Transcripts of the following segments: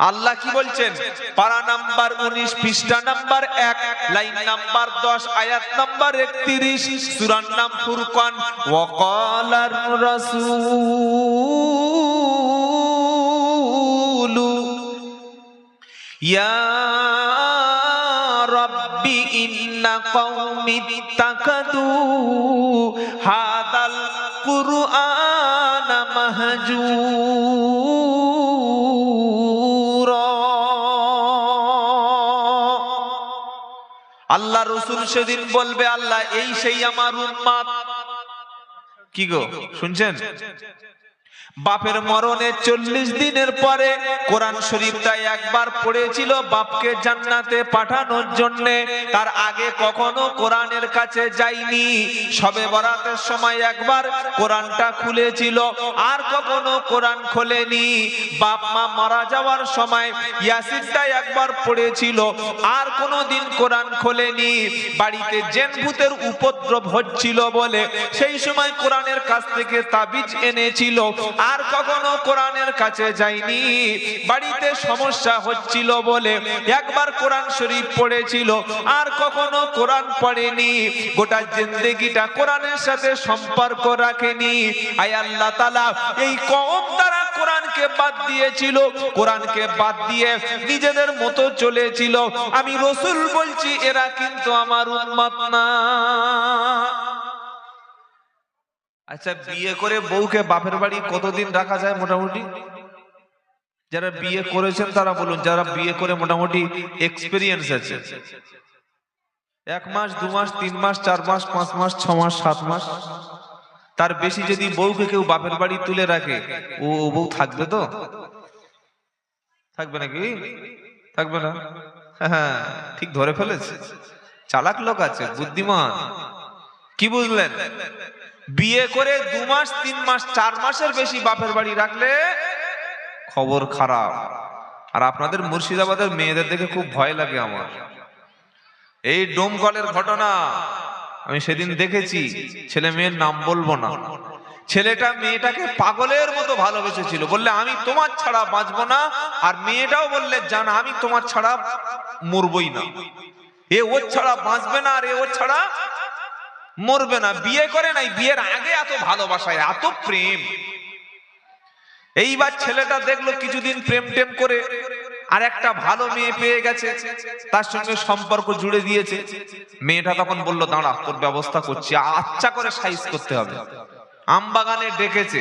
আল্লাহ কি বলছেন? পারা নাম্বার উনিশ, পৃষ্ঠা নাম্বার এক, লাইন নাম্বার দশ, আয়াত নাম্বার একত্রিশ সুরান নাম ফুরকান। ওয়াকালার রাসূলু, ইয়া রাব্বি ইন্না কওমি ইত্তাকাদু, হাদাল কুরআনা মাহজুরা আল্লাহ রসুল সেদিন বলবে আল্লাহ এই সেই আমার উম্মাদ। কি গো শুনছেন? বাপের মরণে চল্লিশ দিনের পরে কোরআন শরীফটা একবার পড়েছিল বাপকে জান্নাতে পাঠানোর জন্য। তার আগে কখনো কোরআনের কাছে যায়নি। সবে বরাতের সময় একবার কোরআনটা খুলেছিল, আর কখনো কোরআন খোলেনি। বাপ মা মারা যাওয়ার সময় ইয়াসিনটা একবার পড়েছিল, আর কোনো দিন কোরআন খোলেনি। বাড়িতে জেন ভূতের উপদ্রব হচ্ছিল বলে সেই সময় কোরআনের কাছ থেকে তাবিজ এনেছিল আর কখনো কোরআনের কাছে যায়নি বাড়িতে সমস্যা হচ্ছিল বলে একবার কোরআন শরীফ পড়েছিল, আর কখনো কোরআন পড়েনি। গোটা জিন্দেগিটা কোরআনের সাথে সম্পর্ক রাখেনি। আয় আল্লাহ তালা এই কম তারা কোরআনকে বাদ দিয়েছিল, কোরআনকে বাদ দিয়ে নিজেদের মতো চলেছিল। আমি রসুল বলছি, এরা কিন্তু আমার উন্মাত না। আচ্ছা বিয়ে করে বউকে বাপের বাড়ি কতদিন রাখা যায় মোটামুটি? যারা বিয়ে করেছেন তারা বলুন, যারা বিয়ে করে মোটামুটি এক্সপিরিয়েন্স আছে। এক মাস, দু মাস, তিন মাস, চার মাস, পাঁচ মাস, ছ মাস, সাত মাস। তার বেশি যদি বউকে কেউ বাপের বাড়ি তুলে রাখে, ও বউ থাকবে তো? থাকবে নাকি? থাকবে না? হ্যাঁ ঠিক ধরে ফেলেছে। চালাক লোক আছে, বুদ্ধিমান। কি বুঝলেন? বিয়ে করে দু মাস, তিন মাস, চার মাসের বেশি বাপের বাড়ি রাখলে খবর খারাপ। আর আপনাদের মুর্শিদাবাদের মেয়েদের দেখে খুব ভয় লাগে আমার। এই ডোমকলের ঘটনা আমি সেদিন দেখেছি। ছেলে মেয়ের নাম বলব না। ছেলেটা মেয়েটাকে পাগলের মতো ভালোবেসেছিল। বললে, আমি তোমার ছাড়া বাঁচবো না। আর মেয়েটাও বললে, জানা, আমি তোমার ছাড়া মরবই না। এ ওর ছাড়া বাঁচবে না, আর এ ওর ছাড়া মরবে না, বিয়ে করে নাই, বিয়ের আগে এত ভালোবাসায়, এত প্রেম। এইবার ছেলেটা দেখল কিছুদিন প্রেম টেম করে, আর একটা ভালো মেয়ে পেয়ে গেছে, তার সঙ্গে সম্পর্ক জুড়ে দিয়েছে। মেয়েটা তখন বলল, দাঁড়া, তোর ব্যবস্থা করছি আচ্ছা করে সাইজ করতে হবে। আম বাগানে ডেকেছে।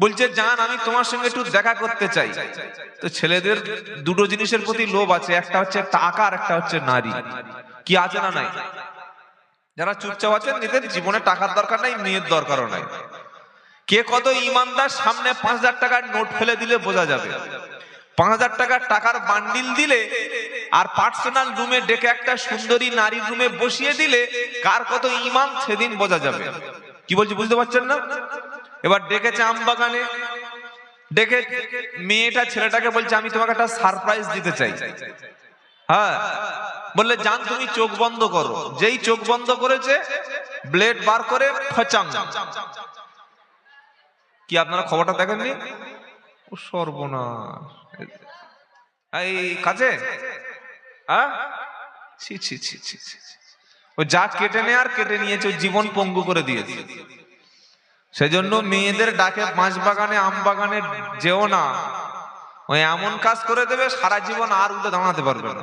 বলছে, জান, আমি তোমার সঙ্গে একটু দেখা করতে চাই। তো ছেলেদের দুটো জিনিসের প্রতি লোভ আছে, একটা হচ্ছে টাকা আর একটা হচ্ছে নারী। কি আছে না নাই? যারা চুপচাপ আছেন এদের জীবনে টাকার দরকার নাই, মেয়ের দরকারও নাই। কে কত ইমানদার, সামনে পাঁচ হাজার টাকার নোট ফেলে দিলে বোঝা যাবে। পাঁচ হাজার টাকার টাকার বান্ডিল দিলে আর পার্সোনাল রুমে ডেকে একটা সুন্দরী নারীর রুমে বসিয়ে দিলে কার কত ইমান, সেদিন বোঝা যাবে। কি বলছি, বুঝতে পারছেন না? এবার ডেকেছে আম বাগানে। ডেকে মেয়েটা, ছেলেটাকে বলছে, আমি তোমাকে একটা সারপ্রাইজ দিতে চাই। হ্যাঁ বললে, জান, তুমি চোখ বন্ধ করো। যেই চোখ বন্ধ করেছে, ব্লেড বার করে ফচাং। কি আপনারা খবরটা দেখেননি? ও সর্বনাশ। এই কাছে হ্যাঁ? ছি ছি ছি ছি। ও যা কেটে নেয় আর কেটে নিয়েছে জীবন পঙ্গু করে দিয়েছে। সেজন্য মেয়েদের ডাকে মাছ বাগানে আম বাগানে যেও না। ওই এমন কাজ করে দেবে, সারা জীবন আর উঠে দাঁড়াতে পারবে না।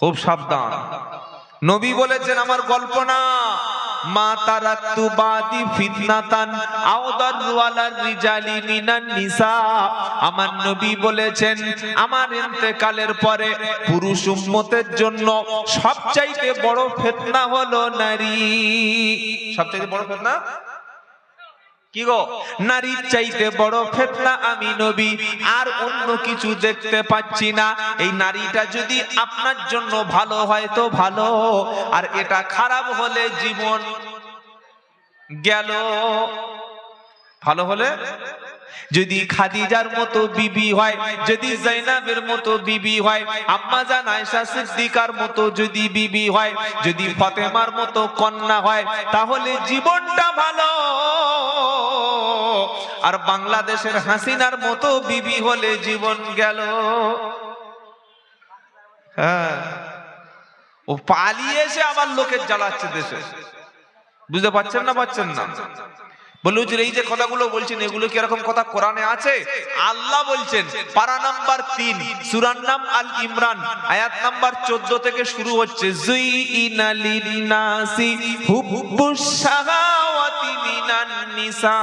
খুব সাবধান। নবী বলেছেন, আমার গল্প না। মা তারাক্তু বাদি ফিতনাতান আওদারু নিসা। আমার নবী বলেছেন, আমার ইন্তেকালের পরে পুরুষ উম্মতের জন্য সবচাইতে বড় ফিতনা হলো নারী। সবচাইতে বড় ফিতনা? কি গো? নারীর চাইতে বড় ফেতনা আমি নবী, আর অন্য কিছু দেখতে পাচ্ছি না। এই নারীটা যদি আপনার জন্য ভালো হয় তো ভালো, আর এটা খারাপ হলে জীবন গেল। ভালো হলে যদি খাদিজার মতো বিবি হয়, যদি জৈনাবের মতো বিবি হয়, আম্মা জান আয়েশা সিদ্দিকার মতো যদি বিবি হয়, যদি ফাতেমার মতো কন্যা হয়, তাহলে জীবনটা ভালো। আর বাংলাদেশের হাসিনার মতো বিবি হলে জীবন গেল। হ্যাঁ। ও পালিয়ে এসে আবার লোকের জ্বালাচ্ছে দেশে। বুঝতে পারছেন না পাচ্ছেন না? বলে হুজুর, এই যে কথাগুলো বলছেন, এগুলো কি এরকম কথা কোরআনে আছে? আল্লাহ বলছেন, পারা নাম্বার তিন, সুরার নাম আল ইমরান, আয়াত নাম্বার চোদ্দ থেকে শুরু হচ্ছে জুইনা লিন্নাসি হুব্বুস শাহাওয়াতি মিনান নিসা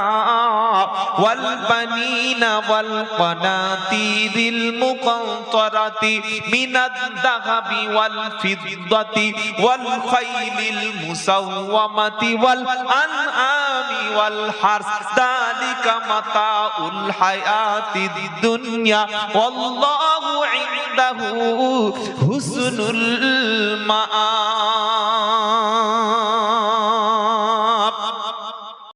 ওয়াল বানিনা ওয়াল কানাতিরিল মুকান্তারাতি মিনাদ দাহাবি ওয়াল ফিদ্দাতি ওয়াল খাইলিল মুসাওয়ামাতি ওয়াল আনআমি ওয়াল হারস যালিকা